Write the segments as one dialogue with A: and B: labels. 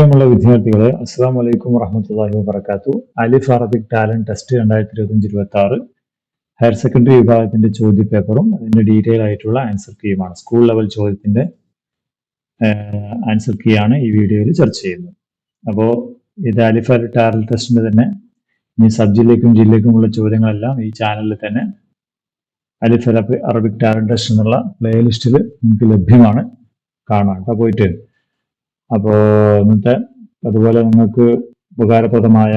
A: പ്രിയമുള്ള വിദ്യാർത്ഥികളെ അസ്സാം വലൈക്കും വറഹമത്തല്ലാഹി വബർക്കാത്തു അലിഫ് അറബിക് ടാലന്റ് ടെസ്റ്റ് രണ്ടായിരത്തി ഇരുപത്തഞ്ച് ഇരുപത്തി ആറ് ഹയർ സെക്കൻഡറി വിഭാഗത്തിന്റെ ചോദ്യ പേപ്പറും അതിന്റെ ഡീറ്റെയിൽ ആയിട്ടുള്ള ആൻസർ കീയുമാണ്. സ്കൂൾ ലെവൽ ചോദ്യത്തിന്റെ ആൻസർ കീ ആണ് ഈ വീഡിയോയിൽ ചർച്ച ചെയ്യുന്നത്. അപ്പോൾ ഇത് അലിഫ് അറബിക് ടാലന്റ് ടെസ്റ്റിന്റെ തന്നെ ഇനി സബ് ജില്ലയ്ക്കും ജില്ലയ്ക്കുമുള്ള ചോദ്യങ്ങളെല്ലാം ഈ ചാനലിൽ തന്നെ അലിഫ് അറബി അറബിക് ടാലന്റ് ടെസ്റ്റ് എന്നുള്ള പ്ലേലിസ്റ്റിൽ നിങ്ങൾക്ക് ലഭ്യമാണ്. കാണാം. കേട്ടോ പോയിട്ട് അപ്പോൾ ഇന്നത്തെ അതുപോലെ നിങ്ങൾക്ക് ഉപകാരപ്രദമായ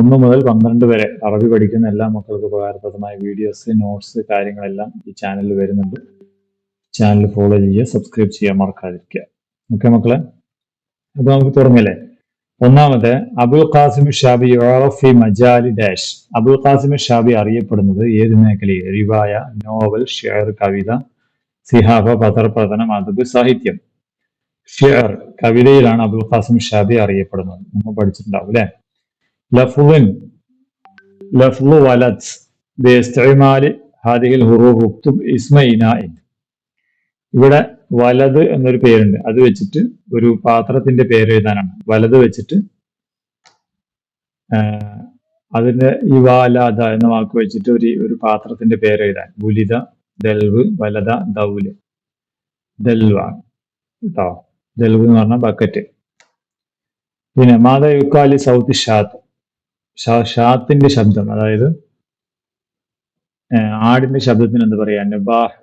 A: ഒന്ന് മുതൽ പന്ത്രണ്ട് വരെ അറബി പഠിക്കുന്ന എല്ലാ മക്കൾക്കും ഉപകാരപ്രദമായ വീഡിയോസ് നോട്ട്സ് കാര്യങ്ങളെല്ലാം ഈ ചാനലിൽ വരുന്നുണ്ട്. ചാനൽ ഫോളോ ചെയ്യുക സബ്സ്ക്രൈബ് ചെയ്യാൻ മറക്കാതിരിക്കുക. ഓക്കെ മക്കളെ? അപ്പൊ നമുക്ക് തുടങ്ങിയല്ലേ ഒന്നാമത് അബുൽ ഖാസിം ഷാബി യോറഫി മജാലി ഡാഷ് അബുൽ ഖാസിം ഷാബി അറിയപ്പെടുന്നത് ഏത് മേഖലയിൽ? റിവായ നോവൽ ഷെയർ കവിത സിഹാബ പത്രപ്രദനം അതബ് സാഹിത്യം. ഷിയർ കവിതയിലാണ് അബുൽ ഖാസിം ഷാബി അറിയപ്പെടുന്നത്. നമ്മൾ പഠിച്ചിട്ടുണ്ടാവും അല്ലെ? ബിസ്തിമാലി ഹാദിഹിൽ ഹുറൂഫ് ഇവിടെ വലത് എന്നൊരു പേരുണ്ട്. അത് വെച്ചിട്ട് ഒരു പാത്രത്തിന്റെ പേര് എഴുതാനാണ്. വലത് വെച്ചിട്ട് അതിന്റെ ഈ വാലാദ എന്ന വാക്ക് വെച്ചിട്ട് ഒരു ഒരു പാത്രത്തിന്റെ പേര് എഴുതാൻ. ബുലിത ദൽവ് വലത ദൗൽ. ദൽവ കേട്ടോ? ദൽവ് എന്ന് പറഞ്ഞ ബക്കറ്റ് പിന്നെ മാതയുക്കാലി സൗത്ത് ഷാത്ത്. ഷാത്തിന്റെ ശബ്ദം അതായത് ആടിന്റെ ശബ്ദത്തിന് എന്താ പറയാ? നബാഹ്.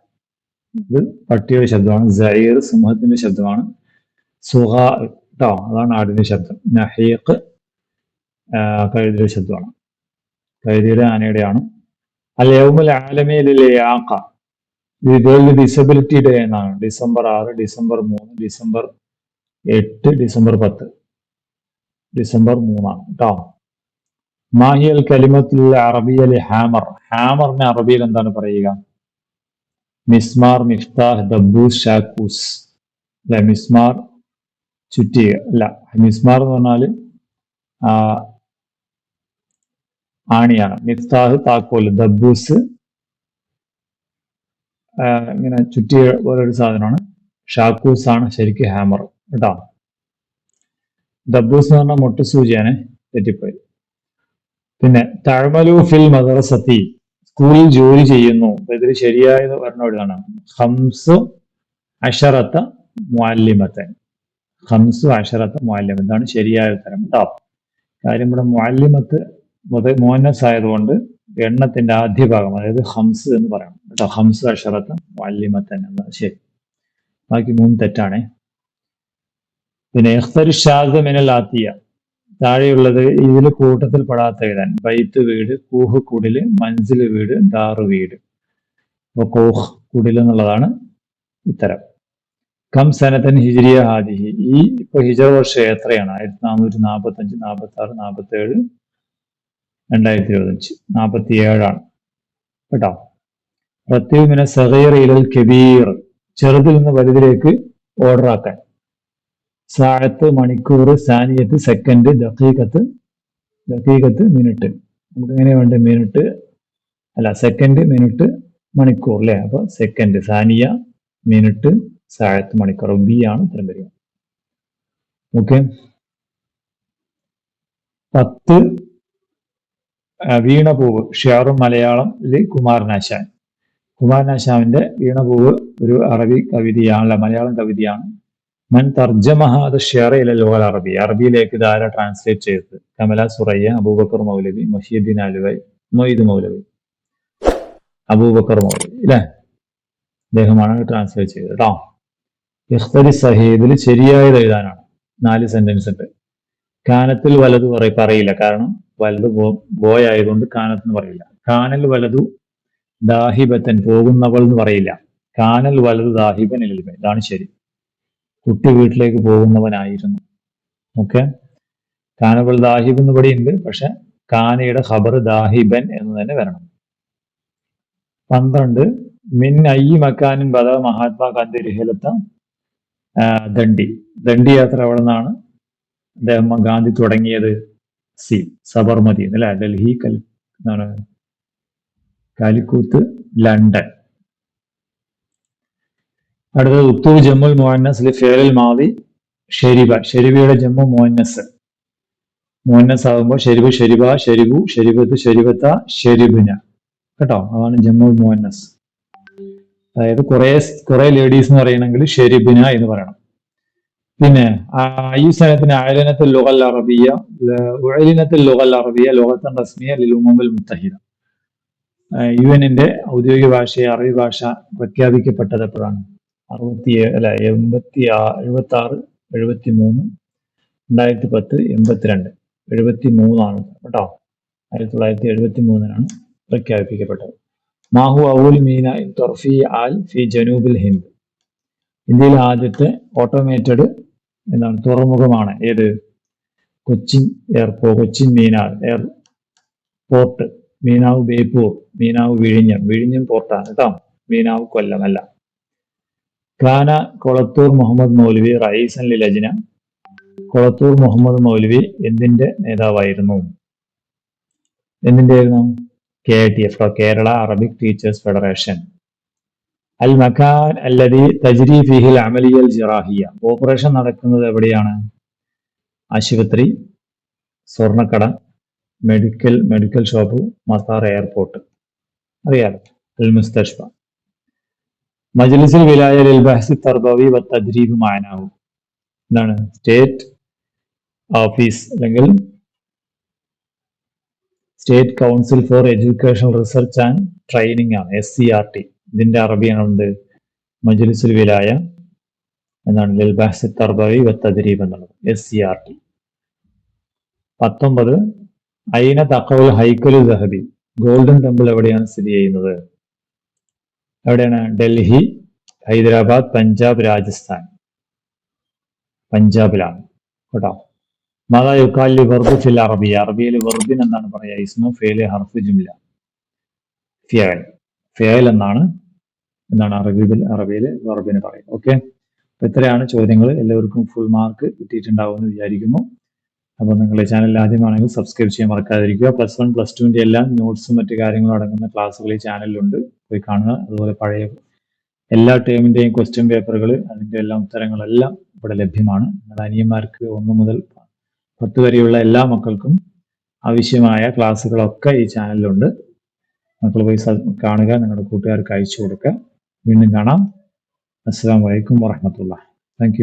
A: ഇത് പട്ടിയുടെ ശബ്ദമാണ്. സൈർ സിംഹത്തിന്റെ ശബ്ദമാണ്. സുഹ ട്ടോ അതാണ് ആടിന്റെ ശബ്ദം. നഹീഖ് കഴുതിയുടെ ശബ്ദമാണ്. കഴുതിയുടെ ആനയുടെയാണ്. അൽ യൗമുൽ ആലമയിലെ ആക്ക ഇത് വേൾഡ് ഡിസബിലിറ്റി ഡേ എന്നാണ്. ഡിസംബർ ആറ് ഡിസംബർ മൂന്ന് ഡിസംബർ എട്ട് ഡിസംബർ പത്ത്. ഡിസംബർ മൂന്നാണ് കേട്ടോ മാഹിയൽ കലിമത്തിൽ അറബിയൽ ഹാമർ. ഹാമറിന് അറബിയിൽ എന്താണ് പറയുക? മിസ്മാർ മിഫ്താഹ് ദബൂസ് ഷാക്കൂസ്. അല്ലെ മിസ്മാർ ചുറ്റിക. അല്ല മിസ്മാർ എന്ന് പറഞ്ഞാൽ ആണിയാണ്. മിഫ്താഹ് താക്കോൽ ദബൂസ് ഇങ്ങനെ ചുറ്റിയ പോലൊരു സാധനമാണ്. ഷാക്കൂസ് ആണ് ശരിക്കും ഹാമർ. കേട്ടോ? ദബൂസ് എന്ന് പറഞ്ഞാൽ മൊട്ടുസൂചിയാണ് തെറ്റിപ്പോയി. പിന്നെ തഴമലു ഫിൽ മദ്രസത്തി സ്കൂളിൽ ജോലി ചെയ്യുന്നു. ഇതിൽ ശരിയായ പറഞ്ഞ ഹംസു അഷറത്ത മാലിമത്തൻ ഹംസു അഷറത്ത മാലിമ ഇതാണ് ശരിയായ ഉത്തരം കേട്ടോ. കാര്യം ഇവിടെ മാലിമത്ത് മുത മോനസ് ആയതുകൊണ്ട് എണ്ണത്തിന്റെ ആദ്യ ഭാഗം അതായത് ഹംസ് എന്ന് പറയണം. കേട്ടോ ഹംസ് അഷറത്ത മുഅല്ലിമത്തൻ എന്ന ശരി. ബാക്കി മൂന്ന് തെറ്റാണേ. പിന്നെ എഖ്തർ ഷാദ് മിനൽ ആത്തിയ താഴെയുള്ളത് ഇതിൽ കൂട്ടത്തിൽ പെടാത്ത ഇടാൻ ബൈത്ത് വീട് കൂഹ് കുടിൽ മഞ്ചിൽ വീട് ദാറ് വീട്. അപ്പൊ കൂഹ് കുടിൽ എന്നുള്ളതാണ് ഉത്തരം. കം സനത്തൻ ഹിജിരിയ ഹാദിഹി. ഈ ഇപ്പൊ ഹിജർ വർഷം എത്രയാണ്? ആയിരത്തി നാനൂറ്റി നാൽപ്പത്തി അഞ്ച് നാൽപ്പത്തി ആറ് നാൽപ്പത്തി ഏഴ് രണ്ടായിരത്തി ഇരുപത്തഞ്ച് നാൽപ്പത്തി ഏഴാണ് കേട്ടോ? പ്രത്യുമിന സഹീർ ഇലൽ കബീർ. ചെറുതിൽ നിന്ന് വലുതിലേക്ക് ഓർഡർ ആക്കാൻ. സാഴത്ത് മണിക്കൂർ സാനിയത്ത് സെക്കൻഡ് ദഖീഖത്ത് ദഖീഖത്ത് മിനിറ്റ്. നമുക്ക് എങ്ങനെ വേണ്ട? മിനിറ്റ് അല്ല സെക്കൻഡ് മിനിറ്റ് മണിക്കൂർ അല്ലേ? അപ്പൊ സെക്കൻഡ് സാനിയ മിനിറ്റ് സാഴത്ത് മണിക്കൂർ. ബി ആണ് ഉത്തരം വരിക. ഓക്കെ. പത്ത് വീണപൂവ് ഷിയാറും മലയാളത്തിൽ കുമാരനാശാൻ. കുമാരനാശാവിന്റെ വീണപൂവ് ഒരു അറബി കവിതയാണല്ല മലയാളം കവിതയാണ്. മൻ തർജമഹാദ അറബി. അറബിയിലേക്ക് ധാര ട്രാൻസ്ലേറ്റ് ചെയ്തത്? കമല സുറയ്യ അബൂബക്കർ മൗലവി മൊഹീദ്ദീൻ അലുവൈ മൊയ്ദ് മൗലവി. അബൂബക്കർ മൗലവി അല്ലെ അദ്ദേഹമാണ് ട്രാൻസ്ലേറ്റ് ചെയ്തത് കേട്ടോ ഇഖ്തരി സഹീദിൽ ശരിയായത് എഴുതാനാണ്. നാല് സെന്റൻസ് ഉണ്ട്. കാനത്തിൽ വലതു പറ പറയില്ല. കാരണം വലതു ബോയ് ആയതുകൊണ്ട് കാനത്ത് എന്ന് പറയില്ല. കാനൽ വലതു ദാഹിബത്തൻ പോകുന്നവൾ എന്ന് പറയില്ല. കാനൽ വലതു ദാഹിബൻ ഇതാണ് ശരി. കുട്ടി വീട്ടിലേക്ക് പോകുന്നവനായിരുന്നു. ഓക്കെ കാനബൽ ദാഹിബ് എന്ന് പടിയുണ്ട് പക്ഷെ കാനയുടെ ഖബർ ദാഹിബൻ എന്ന് തന്നെ വരണം. പന്ത്രണ്ട് മിൻ ഐ മക്കാനും ബദ മഹാത്മാ ഗാന്ധി രഹിലത്ത ദണ്ഡി. ദണ്ഡി യാത്ര അവിടെ നിന്നാണ് അദ്ദേഹം ഗാന്ധി തുടങ്ങിയത്? സി സബർമതി അല്ലെ? ഡൽഹി കൽ കാലിക്കൂത്ത് ലണ്ടൻ. അടുത്തത് ഉത്തു ജമ്മുൽ മുഹന്നസ് ഫേലൽ മാവി ഷെരിബ. ഷെരിബയുടെ ജമ്മു മോഹന്നസ് മോഹന്നസ് ആകുമ്പോൾ ഷെരിബ് ഷെരിബ ഷെരിബു ഷെരിബത്ത് ഷെരിബത്ത ഷെരിബിന. കേട്ടോ? അതാണ് ജമ്മുൽ മോഹന്നസ് അതായത് കുറെ കുറെ ലേഡീസ് എന്ന് പറയണമെങ്കിൽ ഷെരിബിന എന്ന് പറയണം. പിന്നെ സ്ഥലത്തിന് അയലനത്തിൽ ലുഗൽ അറബിയ ഉഴലിനത്തിൽ ലുഗൽ അറബിയ ലോകത്തൻ റസ്മിയ ലിലുമുമ്പിൽ മുത്തഹിദ. യു എന്നിന്റെ ഔദ്യോഗിക ഭാഷയെ അറബി ഭാഷ പ്രഖ്യാപിക്കപ്പെട്ടത് എപ്പോഴാണ്? അറുപത്തി അല്ല എൺപത്തി ആ എഴുപത്തി ആറ് എഴുപത്തി മൂന്ന് രണ്ടായിരത്തി പത്ത് എൺപത്തിരണ്ട്. എഴുപത്തി മൂന്നാണ് കേട്ടോ. ആയിരത്തി തൊള്ളായിരത്തി എഴുപത്തി മൂന്നിനാണ് പ്രഖ്യാപിക്കപ്പെട്ടത്. മാഹു അവുൽ മീന ഇൻ തൊർഫി ആൽ ഫി ജനൂബിൽ ഹിന്ദ്. ഇന്ത്യയിലെ ആദ്യത്തെ ഓട്ടോമേറ്റഡ് എന്താണ് തുറമുഖമാണ് ഏത്? കൊച്ചിൻ എയർപോ കൊച്ചിൻ മീനാർ എയർ പോർട്ട് മീനാവ് ബേപ്പൂർ മീനാവ് വിഴിഞ്ഞം. വിഴിഞ്ഞം പോർട്ടാണ് കേട്ടോ. മീനാവ് കൊല്ലമല്ല ഖാന കൊളത്തൂർ മുഹമ്മദ് മൗലവി റയീസൻ ലജന കൊളത്തൂർ മുഹമ്മദ് മൗലവി എന്തിന്റെ നേതാവായിരുന്നു? എന്തിന്റെ ആയിരുന്നു? K T F Kerala Arabic teachers federation. അൽ മഖാൻ അല്ലതി തജ്രി ഫിഹിൽ അമലിയൽ ജിറാഹിയ. ഓപ്പറേഷൻ നടക്കുന്നത് എവിടെയാണ്? ആശുപത്രി സ്വർണക്കട മെഡിക്കൽ മെഡിക്കൽ ഷോപ്പ് മസാർ എയർപോർട്ട്. അറിയാലോ? അൽ മുസ്തഷ്ഫ. മജ്ലിസിൽ വിലായ ലിൽ ബഹസി തർബവി വ തദ്രീബ് മാനാവും എന്താണ് സ്റ്റേറ്റ് ഓഫീസ് അല്ലെങ്കിൽ state council for educational research and training ആണ് എസ് സി ആർ ടി ഇതിന്റെ അറബിയാണ് എന്ത് മജ്ലിസുൽ വിലായ എന്നാണ് ലിൽ ബഹസി തർബവി വ തദ്രീബ് എന്നുള്ളത് എസ് സി ആർ ടി പത്തൊമ്പത് അയിന തക്കവൽ ഹൈക്കലു ദഹബി? ഗോൾഡൻ ടെമ്പിൾ എവിടെയാണ് സ്ഥിതി ചെയ്യുന്നത്? എവിടെയാണ്? ഡൽഹി ഹൈദരാബാദ് പഞ്ചാബ് രാജസ്ഥാൻ. പഞ്ചാബിലാണ്. കേട്ടോ? മാതാ യുക്കാലി വെർബ് ഫിൽ അറബി. അറബിയിൽ വെർബിൻ എന്നാണ് പറയുക. ഇസ്മു ഫേൽ ഹർഫ് ജുംല. ഫിയൽ. ഫിയൽ എന്നാണ് എന്നാണ് അറബിയിൽ അറബിയിൽ വെർബിന് പറയുക. ഓക്കെ? ഇത്രയാണ് ചോദ്യങ്ങൾ. എല്ലാവർക്കും ഫുൾ മാർക്ക് കിട്ടിയിട്ടുണ്ടാവുമെന്ന് വിചാരിക്കുന്നു. അപ്പോൾ നിങ്ങൾ ചാനൽ ആദ്യമാണെങ്കിൽ സബ്സ്ക്രൈബ് ചെയ്യാൻ മറക്കാതിരിക്കുക. പ്ലസ് വൺ പ്ലസ് ടുവിന്റെ എല്ലാം നോട്ട്സും മറ്റു കാര്യങ്ങളും അടങ്ങുന്ന ക്ലാസ്സുകൾ ഈ ചാനലിലുണ്ട് പോയി കാണുക. അതുപോലെ പഴയ എല്ലാ ടേമിന്റെയും ക്വസ്റ്റ്യൻ പേപ്പറുകൾ അതിന്റെ എല്ലാം ഉത്തരങ്ങളെല്ലാം ഇവിടെ ലഭ്യമാണ്. നിങ്ങളുടെ അനിയന്മാർക്ക് ഒന്ന് മുതൽ പത്ത് വരെയുള്ള എല്ലാ മക്കൾക്കും ആവശ്യമായ ക്ലാസ്സുകളൊക്കെ ഈ ചാനലിലുണ്ട് മക്കൾ പോയി കാണുക. നിങ്ങളുടെ കൂട്ടുകാർക്ക് അയച്ചു കൊടുക്കുക. വീണ്ടും കാണാം. അസ്സാം വലൈക്കും വറഹമത്തുള്ള താങ്ക്